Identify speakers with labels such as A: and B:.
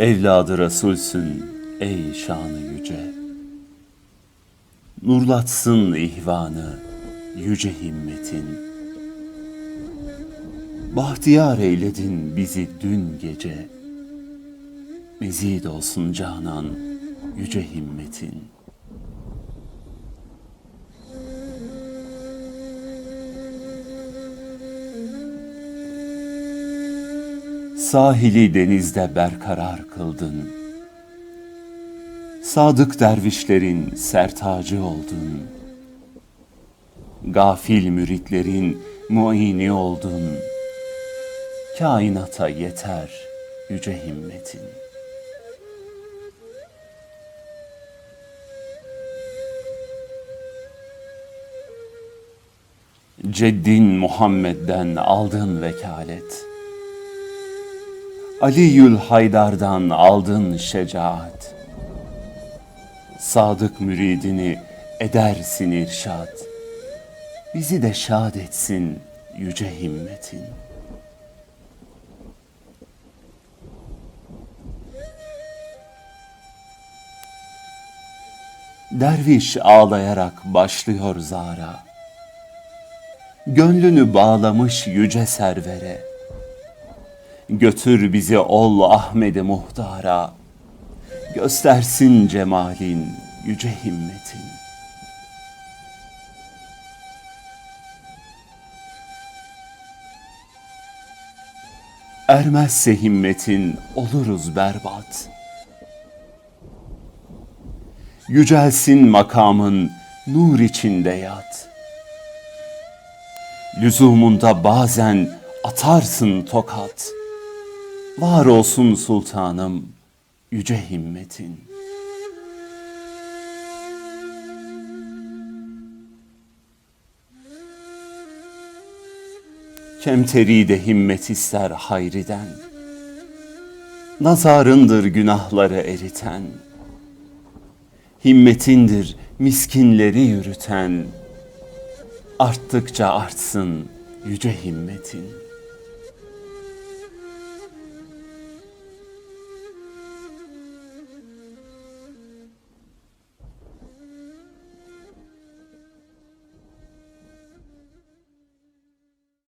A: Evladı Resulsün ey şanı yüce. Nurlatsın ihvanı yüce himmetin. Bahtiyar eyledin bizi dün gece. Mezid olsun canan yüce himmetin. Sahili denizde berkarar kıldın. Sadık dervişlerin sertacı oldun. Gafil müritlerin muini oldun. Kainata yeter yüce himmetin. Ceddin Muhammed'den aldın vekalet. Aliyül Haydar'dan aldın şecaat. Sadık müridini edersin irşad. Bizi de şad etsin yüce himmetin. Derviş ağlayarak başlıyor zara. Gönlünü bağlamış yüce servere. Götür bizi ol Ahmedi Muhtar'a. Göstersin cemalin yüce himmetin. Ermezse himmetin oluruz berbat. Yücelsin makamın nur içinde yat. Lüzumunda bazen atarsın tokat. Var olsun sultanım yüce himmetin. Kemteri de himmet ister hayriden. Nazarındır günahları eriten. Himmetindir miskinleri yürüten. Arttıkça artsın yüce himmetin.''